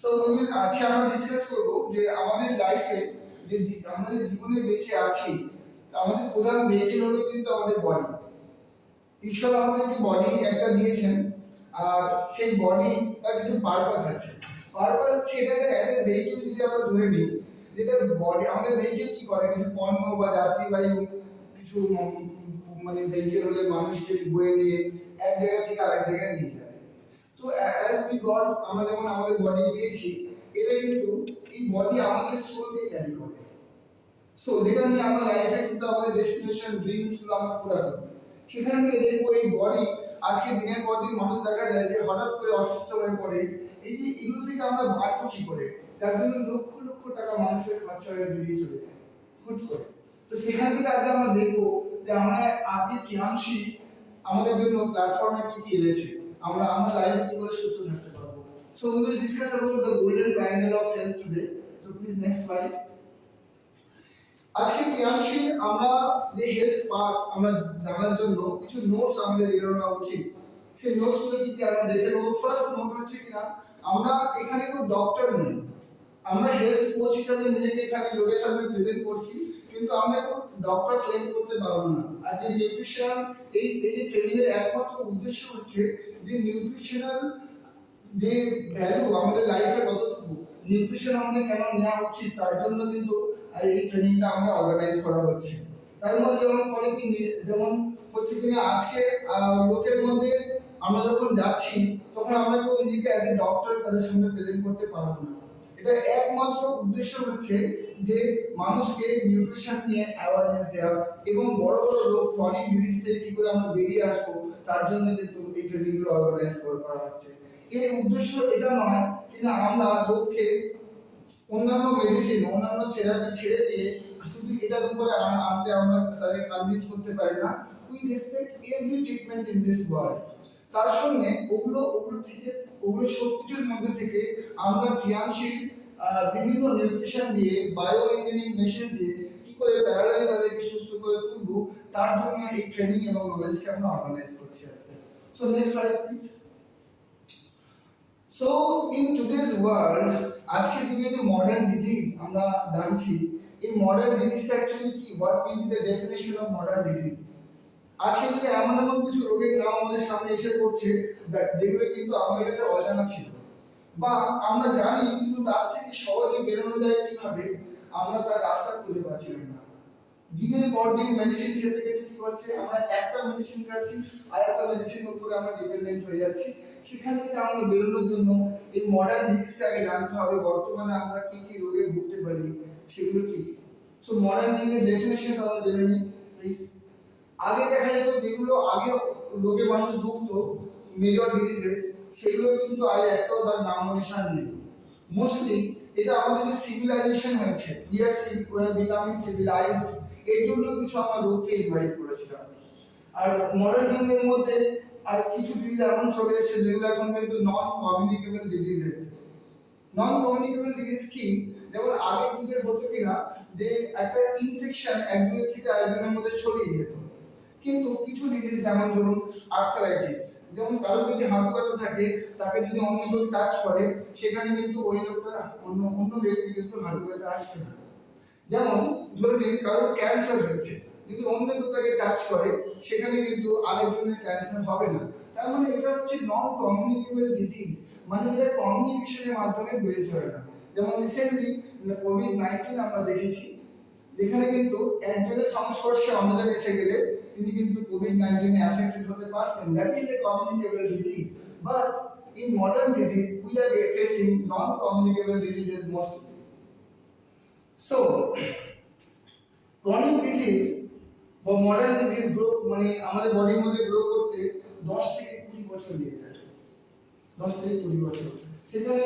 তো আজকে আমরা ডিসকাস করব যে আমাদের লাইফে যে আমাদের জীবনে বেঁচে আছি, আমাদের প্রধান ভেহিকেল হলো কিন্তু আমাদের বডি ঈশ্বর আমাদেরকে বডি একটা দিয়েছেন, আর সেই বডি তার কিছু পারপাস আছে। পারপাস হচ্ছে এটাকে অ্যাজ এ ভেহিকেল যদি আমরা ধরে নিই যেটা বডি আমাদের ভেহিকেল কি করে? কিছু পণ্য বা যাত্রীবাহী কিছু মানে ভেহিকেল হলে মানুষকে বয়ে নিয়ে এক জায়গা থেকে আরেক জায়গায় নিয়ে। তো অ্যাজ উই গড আমরা যেমন আমাদের বডি পেয়েছি, এটা কিন্তু এই বডি আমাদের সোলকে ক্যারি করে। সো যেটা নিয়ে আমরা লাইফে কিন্তু আমাদের ডেস্টিনেশন ড্রিমসগুলো আমরা পুরো করি। সেখান থেকে দেখব এই বডি আজকে দিনের পর দিন মানুষ দেখা যায় যে হঠাৎ করে অসুস্থ হয়ে পড়ে। এই যে এগুলো থেকে আমরা বাঁচবো কি করে, যার জন্য লক্ষ লক্ষ টাকা মানুষের খরচা হয়ে বেরিয়ে চলে যায়, হুট করে। তো সেখান থেকে আজকে আমরা দেখব যে আমরা আগে কিয়াংশি আমাদের জন্য প্ল্যাটফর্মে কি কি এনেছে। আমরা, আমার লাইফে কি করে সুস্থ থাকতে পারব? So we will discuss about the golden triangle of health today so please next slide আজকে ক্রিয়াংশী আমরা যে হেলথ পার্ট আমরা জানার জন্য কিছু নোটস আমাদের জেনে নেওয়া উচিত। সেই নোটসগুলো কি কি আমরা দেখে নেব? ফার্স্ট নোট হচ্ছে কিনা, আমরা এখানে কোনো ডক্টর নেই। আমরা হেলথ কোচ হিসাবে নিজেকে এখানে লোকের সামনে প্রেজেন্ট করছি, কিন্তু আমরা তো ডক্টর ক্লেম করতে পারব না। আর যে নিউট্রিশন এই এই যে ট্রেনিং এর একমাত্র উদ্দেশ্য হচ্ছে যে নিউট্রিশনাল যে ভ্যালু আমাদের লাইফে কতটুকু নিউট্রিশন আমাদের কেন নেওয়া উচিত, তার জন্য কিন্তু এই ট্রেনিংটা আমরা অর্গানাইজ করা হচ্ছে। তার মধ্যে যেমন পরে কি যেমন হচ্ছে কি আজকে লোকের মধ্যে আমরা যখন যাচ্ছি, তখন আমরা কেউ নিজেকে অ্যাজ এ ডক্টর তাদের সামনে প্রেজেন্ট করতে পারব না। এটা একমাত্র উদ্দেশ্য হচ্ছে যে মানুষকে নিউট্রিশন নিয়ে অ্যাওয়ারনেস দেওয়া এবং বড় বড় রোগ ক্রনিক ডিজিজ থেকে কি করে আমরা বেরিয়ে আসব তার জন্য কিন্তু এই ট্রেনিংগুলো অর্গানাইজ করা হচ্ছে। এর উদ্দেশ্য এটা নয় না আমরা লোককে অন্যান্য মেডিসিন অন্যান্য থেরাপি ছেড়ে দিয়ে শুধু এটার উপরে আন- আনতে আমরা তাদের কনভিন্স করতে পারি না। We respect every treatment in this world তার সঙ্গে ওগুলো ওগুলো থেকে ওগুলো সব কিছুর মধ্যে থেকে আমরা ক্রিয়ানশীল আহ, বিভিন্ন নিউট্রিশন দিয়ে বায়ো ইঞ্জিনিয়ারিং মেশিন দিয়ে কি করে প্যারালালি তাদেরকে সুস্থ করে তুলবো, তার জন্য এই ট্রেনিং এবং নলেজকে আমরা অর্গানাইজ করছি আজকে। So next slide please so in today's world আজকে যুগে যে মডার্ন ডিজিজ আমরা জানছি, এই মডার্ন ডিজিজটা অ্যাকচুয়ালি কি? What will be the definition of modern disease আজকে যদি এমন এমন কিছু রোগের নাম আমাদের সামনে এসে পড়ছে যেগুলো কিন্তু আমাদের কাছে অজানা ছিল। বা আমরা জানি কিন্তু তার থেকে সহজে বেরোনো যায় কীভাবে, আমরা তার রাস্তা খুঁজে পাচ্ছিলাম না। দিনের পর দিন মেডিসিন খেতে খেতে কি হচ্ছে, আমরা একটা মেডিসিন খাচ্ছি, আর একটা মেডিসিনের উপরে আমরা ডিপেন্ডেন্ট হয়ে যাচ্ছি। সেখান থেকে আমরা বেরোনোর জন্য এই মডার্ন ডিজিজটাকে জানতে হবে, বর্তমানে আমরা কি কি রোগে ভুগতে পারি, সেগুলো কি সো মডার্ন ডিজিজের ডেফিনেশনটা আমরা জেনে নিই প্লিজ আগে দেখা যেত যেগুলো আগে রোগে মানুষ ভুগতো মেজর ডিজিজেস সেগুলো কিন্তু আজ একটাও তার নাম নিশান নেই। মোস্টলি এটা আমাদের যে সিভিলাইজেশন হয়েছে we are are becoming civilised এর জন্য কিছু আমরা রোগকে ইনভাইট করেছিলাম। আর মডার্ন ডিজিজের মধ্যে আর কিছু ডিজিজ এমন চলে এসেছে যেগুলো এখন কিন্তু non communicable diseases non communicable disease কি? যেমন আগের যুগে হতো কিনা যে একটা ইনফেকশন একজনের থেকে আরেকজনের মধ্যে ছড়িয়ে যেত। কিন্তু কিছু ডিজিজ যেমন ধরুন আর্থারাইটিস যেমন কারও যদি হাঁটু ব্যথা থাকে, তাকে যদি অন্য কেউ টাচ করে, সেখানে কিন্তু ওই লোকটা অন্য অন্য ব্যক্তি কিন্তু হাঁটু ব্যথা আসবে না। যেমন ধরে নিন কারোর ক্যান্সার হয়েছে, যদি অন্য কেউ তাকে টাচ করে, সেখানে কিন্তু আরেকজনের ক্যান্সার হবে না। তার মানে এটা হচ্ছে নন কমিউনিকেবল ডিজিজ মানে এটা কমিউনিকেশনের মাধ্যমে বেড়ে চলে না। যেমন রিসেন্টলি কোভিড নাইন্টিন আমরা দেখেছি, যেখানে কিন্তু একজনের সংস্পর্শে অন্যজন এসে গেলে তিনি কিন্তু কোভিড নাইন্টিনে অ্যাফেক্টেড হতে পারতেন। That is a communicable disease but in modern disease we are facing non communicable diseases mostly so chronic disease বা মডার্ন ডিজিজ গ্রো মানে আমাদের বডির মধ্যে গ্রো করতে দশ থেকে কুড়ি বছর লেগে যায়। দশ থেকে কুড়ি বছর। সেখানে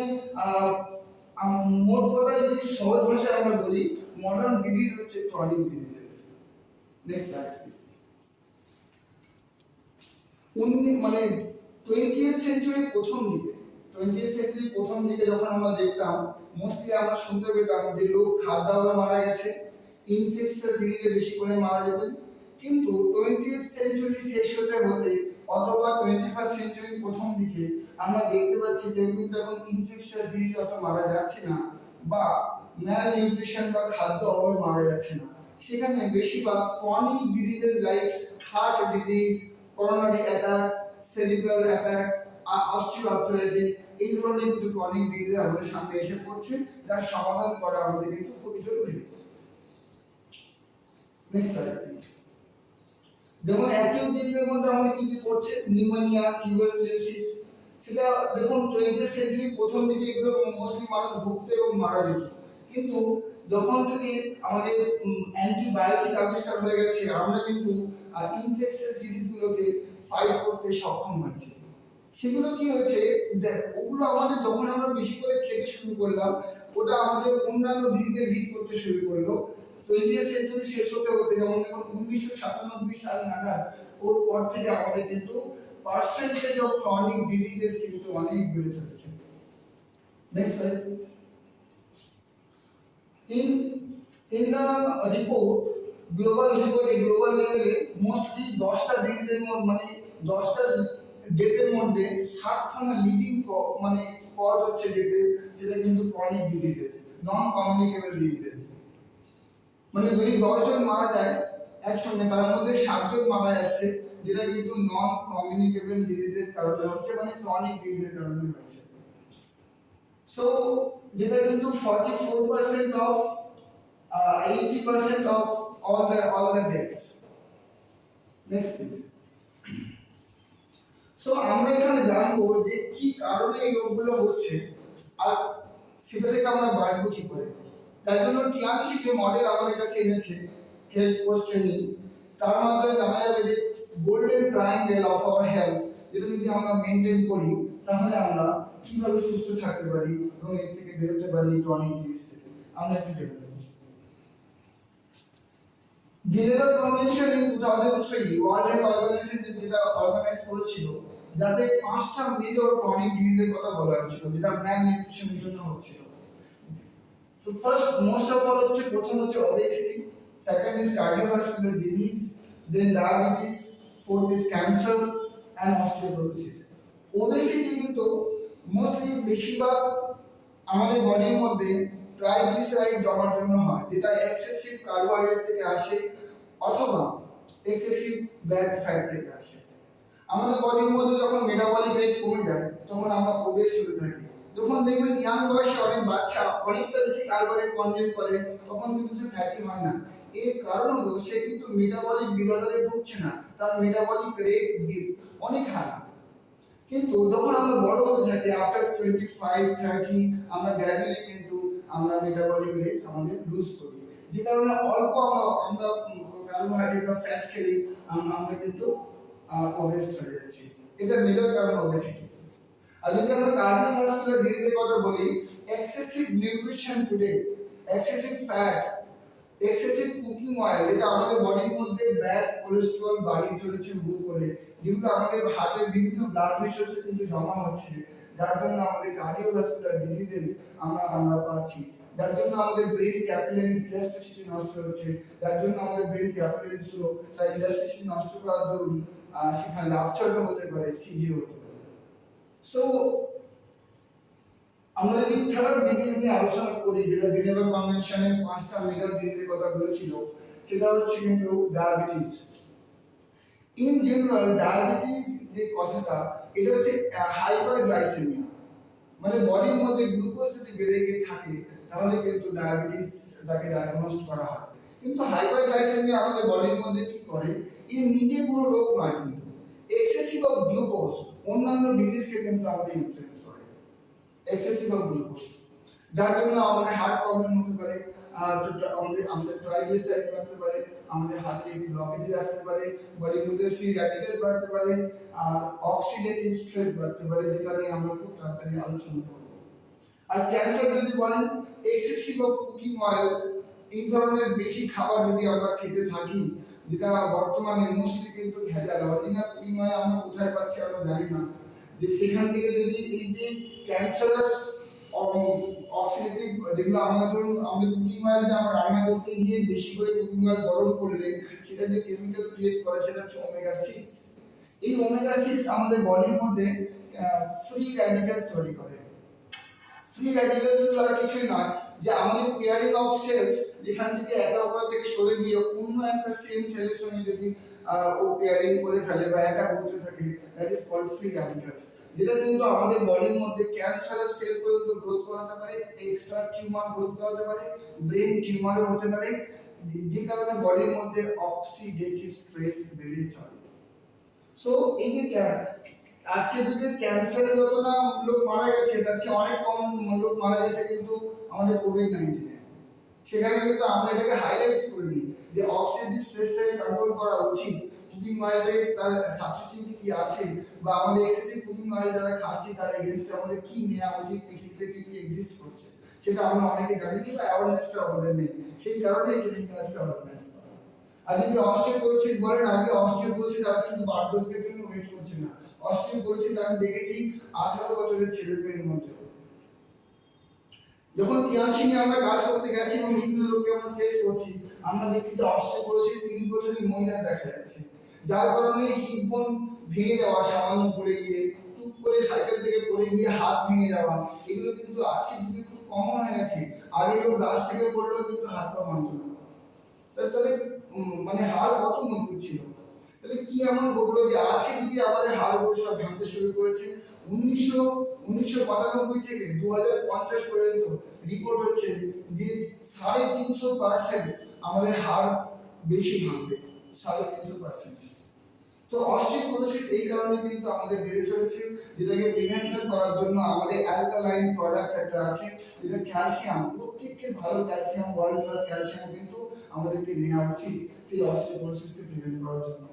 মোট কথা যদি সহজ ভাষায় আমরা বলি মডার্ন ডিজিজ হচ্ছে ক্রনিক ডিজিজেস নেক্সট স্লাইড উনিশ মানে টোয়েন্টি সেঞ্চুরির প্রথম দিকে টোয়েন্টি সেঞ্চুরির প্রথম দিকে যখন আমরা দেখতাম মোস্টলি আমরা শুনতে পেতাম যে লোক খাদ্যাভাবে মারা গেছে ইনফেকশন ডিজিজে বেশি করে মারা যেতেন। কিন্তু টোয়েন্টি সেঞ্চুরি শেষ হতে হতে অথবা টোয়েন্টি ফার্স্ট সেঞ্চুরির প্রথম দিকে আমরা দেখতে পাচ্ছি যে কিন্তু এখন ইনফেকশন ডিজিজ অত মারা যাচ্ছে না বা ম্যাল নিউট্রিশন বা খাদ্য অভাবে মারা যাচ্ছে না। সেখানে বেশিরভাগ chronic diseases like heart disease coronary attack cerebral attack osteoarthritis এই ধরনের কিছু ক্রনিক ডিজিজ আমাদের সামনে এসে পড়ছে, যার সমাধান করা আমাদের কিন্তু খুবই জরুরি। নেক্সট অ্যাকিউট ডিজিজের মধ্যে আমাদের কি কি নিউমোনিয়া টিউবারকুলোসিস সেটা দেখুন টোয়েন্টি সেঞ্চুরি প্রথম দিকে এগুলো মোস্টলি মানুষ ভুগতো এবং মারা যেত। কিন্তু যখন থেকে আমাদের অ্যান্টিবায়োটিক আবিষ্কার হয়ে গেছে। আমরা কিন্তু ইনফেকশাস ডিজিজগুলোকে ফাইট করতে সক্ষম হয়েছে। সেগুলো কি হয়েছে ওগুলো আমাদের যখন আমরা বেশি করে খেতে শুরু করলাম, ওটা আমাদের অন্যান্য ডিজিজে লিড করতে শুরু করল। সেঞ্চুরি শেষ হতে হতে যেমন উনিশশো সাতানব্বই সাল নাগাদ ওর পর থেকে আমাদের কিন্তু পার্সেন্টেজ অফ ক্রনিক ডিজিজেস কিন্তু অনেক বেড়ে চলেছে। নেক্সট report এই গ্লোবাল লেভেলে মোস্টলি দশটা মধ্যে মানে দশটা ডেথের মধ্যে সাতখানা লিডিং মানে কজ হচ্ছে ডেথের সেটা কিন্তু chronic diseases non communicable diseases মানে যদি দশজন মারা যায় একসঙ্গে, তার মধ্যে সাতজন মারা যাচ্ছে, যেটা কিন্তু নন কমিউনিকেবল ডিজিজের কারণে হচ্ছে মানে ক্রনিক ডিজিজের কারণে হচ্ছে সো যেটা কিন্তু 44% of uh, 80% of all the all the deaths. Next please. So আমরা এখানে জানব যে কি কারণে এই রোগগুলো হচ্ছে আর সেটা থেকে আমরা বাঁচবো কি করে? তার জন্য টিআরসি যে মডেল আমাদের কাছে এনেছে হেলথ কোশ্চেনিং তার মাধ্যমে জানা যাবে যে golden triangle of our health যেটা যদি আমরা মেনটেন করি তাহলে আমরা কীভাবে সুস্থ থাকতে পারি এবং এর থেকে বেরোতে পারি ক্রনিক ডিজিজ থেকে? আমরা একটু জেনে নেব জেনেভার convention in 2003 World Health Organization যেটা অর্গানাইজ করেছিল, যাতে পাঁচটা মেজর ক্রনিক ডিজিজের কথা বলা হয়েছিল, যেটা ম্যাল নিউট্রিশনের জন্য হচ্ছিল। তো ফার্স্ট মোস্ট অফ অল হচ্ছে, প্রথম হচ্ছে obesity second is cardiovascular disease then diabetes fourth is cancer and osteoporosis obesity কিন্তু মোস্টলি বেশিরভাগ আমাদের বডির মধ্যে ট্রাইগ্লিসারাইড জমার জন্য হয়, যেটা এক্সেসিভ কার্বোহাইড্রেট থেকে আসে অথবা এক্সেসিভ ব্যাড ফ্যাট থেকে আসে। আমাদের বডির মধ্যে যখন মেটাবলিক রেট কমে যায়, তখন আমরা ওবেস হতে থাকি। যখন দেখবেন ইয়াং বয়সে অনেক বাচ্চা অনেকটা বেশি কার্বোহাইড্রেট কনজিউম করে, তখন কিন্তু সে ফ্যাটি হয় না। এর কারণ হলো সে কিন্তু মেটাবলিক বিঘাদরে ভুগছে না, তার মেটাবলিক রেট অনেক হাই। কিন্তু যখন আমরা বড় হতে থাকি আফটার টোয়েন্টি ফাইভ থার্টি আমরা গ্র্যাজুয়ালি কিন্তু আমরা মেটাবলিক রেট আমাদের লুজ করি। যে কারণে অল্প আমরা কার্বোহাইড্রেট বা ফ্যাট খেলে আমরা কিন্তু ওবেস্ট হয়ে যাচ্ছি। এটা মেজর কারণ ওবেসিটি আর যদি আমরা কার্ডিওভাস্কুলার ডিজিজের কথা বলি excessive nutrition today excessive fat excessive cooking oil যেটা আমাদের বডির মধ্যে ব্যাড কোলেস্টেরল বাড়িয়ে চলেছে, ভুল করে। যেগুলো আমাদের হার্টের বিভিন্ন ব্লাড ভেসেলসে কিন্তু জমা হচ্ছে। যার জন্য আমাদের কার্ডিওভাস্কুলার ডিজিজেস আমরা আমরা পাচ্ছি। যার জন্য আমাদের ব্রেন ক্যাপিলারিজ ইলাস্টিসিটি নষ্ট হচ্ছে, যার জন্য আমাদের ব্রেন ক্যাপিলারিজগুলো তার ইলাস্টিসিটি নষ্ট করার দরুন সেখানে লাভচর্য হতে পারে সিভিও হতে সো আমরা যদি থার্ড ডিজিজ নিয়ে আলোচনা করি, যেটা জেনেভা কনভেনশনের পাঁচটা মেজর ডিজিজের কথা বলেছিল, সেটা হচ্ছে কিন্তু ডায়াবেটিস ইন জেনারেল ডায়াবেটিস যে কথাটা, এটা হচ্ছে হাইপার গ্লাইসেমিয়া মানে বডির মধ্যে গ্লুকোজ যদি বেড়ে গিয়ে থাকে, তাহলে কিন্তু ডায়াবেটিস তাকে ডায়াগনোস করা হয়। কিন্তু হাইপার গ্লাইসেমিয়া আমাদের বডির মধ্যে কি করে? এর নিজে পুরো রোগ নয় কিন্তু। এক্সেসিভ অফ গ্লুকোজ অন্যান্য ডিজিজকে কিন্তু আমাদের ইনফ্লুয়েন্স করে। এক্সেসিভ অফ গ্লুকোজ যার জন্য আমাদের হার্ট প্রবলেম হতে পারে আমাদের আমাদের ট্রাইগ্লিসারাইড বাড়তে পারে, আমাদের হার্টে ব্লকেজ আসতে পারে বডির মধ্যে ফ্রি র্যাডিক্যালস বাড়তে পারে, আর অক্সিডেটিভ স্ট্রেস বাড়তে পারে যেটা নিয়ে আমরা খুব তাড়াতাড়ি আলোচনা করব। আর ক্যান্সার যদি বলেন এক্সেসিভ অফ কুকিং অয়েল এই ধরনের বেশি খাবার যদি আমরা খেতে থাকি, যেটা বর্তমানে মোস্টলি কিন্তু ভেজাল, অরিজিনাল কুকিং অয়েল আমরা কোথায় পাচ্ছি আমরা জানি না। যে সেখান থেকে যদি এই যে ক্যান্সারাস করতে বেশি করে করলে সেটা যে ক্রিয়েট করে সেটা হচ্ছে ওমেগা এই ওমেগা আমাদের বডির মধ্যে ফ্রি র্যাডিক্যালস তৈরি করে। কিছুই নয়, যে পেয়ারিং অফ সেলস যেখান থেকে একে থেকে সরে একটা সেম সেলের সঙ্গে যদি ও পেয়ারিং করে বা একা ঘুরতে থাকে যেটা কিন্তু আমাদের বডির মধ্যে ক্যান্সারাস সেল পর্যন্ত গ্রোথ করাতে পারে এক্সট্রা টিউমার গ্রোথ করাতে পারে ব্রেন টিউমারও হতে পারে, যে- কারণে বডির মধ্যে অক্সিডেটিভ স্ট্রেস বেড়ে চলে। সো এই যে আজকে যুগে ক্যান্সারে যত না লোক মারা গেছে, তার চেয়ে অনেক কম লোক মারা গেছে কিন্তু আমাদের কোভিড নাইন্টিনে সেখানে কিন্তু আমরা এটাকে হাইলাইট করিনি যে অক্সিডেটিভ স্ট্রেসটাকে কন্ট্রোল করা উচিত। কুকিং অয়েলে তার সাবস্টিটিউট কি আছে? বা আমাদের এক্সেসিভ কুকিং অয়েল যারা খাচ্ছি, তার এগেনস্টে আমাদের কি নেওয়া উচিত? পৃথিবীতে কি কি এক্সিস্ট করছে? সেটা আমরা অনেকে জানিনি বা অ্যাওয়ারনেসটা আমাদের নেই। সেই কারণে এই ট্রেনিংটা আজকে করা আর যদি অস্ট্রিওপোরোসিস বলেন আগে অস্ট্রিওপোরোসিস আর কিন্তু বার্ধক্যের জন্য ওয়েট করছে না। অস্ট্রিওপোরোসিস আমি দেখেছি আঠারো বছরের ছেলে মেয়ের মধ্যে। যখন তিয়ানসিংহে আমরা কাজ করতে গেছি, এবং বিভিন্ন লোককে আমরা ফেস করছি, আমরা দেখছি যে অস্ট্রিওপোরোসিস তিরিশ বছরের মহিলার দেখা যাচ্ছে। যার কারণে হিপ বোন ভেঙে যাওয়া, সামান্য পড়ে গিয়ে, টুক করে সাইকেল থেকে পড়ে গিয়ে হাত ভেঙে যাওয়া, এগুলো কিন্তু আজকের যুগে খুব কমন হয়ে গেছে। আগে লোক গাছ থেকে পড়লেও কিন্তু হাত পা ভাঙতো না। তাহলে মানে হাড় কত মজবুত ছিল? তাহলে কি এমন ঘটলো যে আজকে যদি আমাদের হাড়গুলো সব ভাঙতে শুরু করেছে? উনিশশো উনিশশো পঁচানব্বই থেকে দু হাজার পঞ্চাশ পর্যন্ত রিপোর্ট হচ্ছে যে সাড়ে তিনশো পার্সেন্ট আমাদের হাড় বেশি ভাঙবে। এই কারণে কিন্তু আমাদের বেড়ে চলেছে। যেটাকে প্রিভেনশন করার জন্য আমাদের অ্যালকালাইন প্রোডাক্ট একটা আছে, যেটা ক্যালসিয়াম প্রত্যেককে ভালো ক্যালসিয়াম ওয়ার্ল্ড ক্লাস ক্যালসিয়াম কিন্তু আমাদেরকে নেওয়া উচিত সেই প্রিভেন্ট করার জন্য।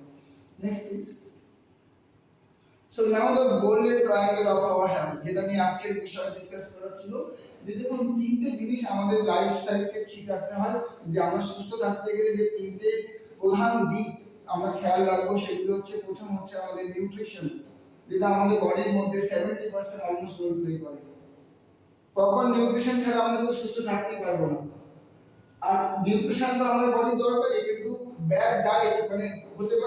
Next please so now the golden triangle of our health যেটা নিয়ে আজকের বিষয় ডিসকাস করা ছিল, যে দেখুন, তিনটে জিনিস আমাদের লাইফস্টাইলকে ঠিক রাখতে হয়, যে আমরা সুস্থ থাকতে গেলে যে তিনটে প্রধান দিক আমরা খেয়াল রাখব সেগুলো হচ্ছে, প্রথম হচ্ছে আমাদের নিউট্রিশন যেটা আমাদের বডির মধ্যে seventy percent almost role play করে। প্রপার নিউট্রিশন ছাড়া আমরা কেউ সুস্থ থাকতে পারব না। আর নিউট্রিশন তো আমাদের বডির দরকারই, কিন্তু ব্যাড ডায়েট মানে হতে পারে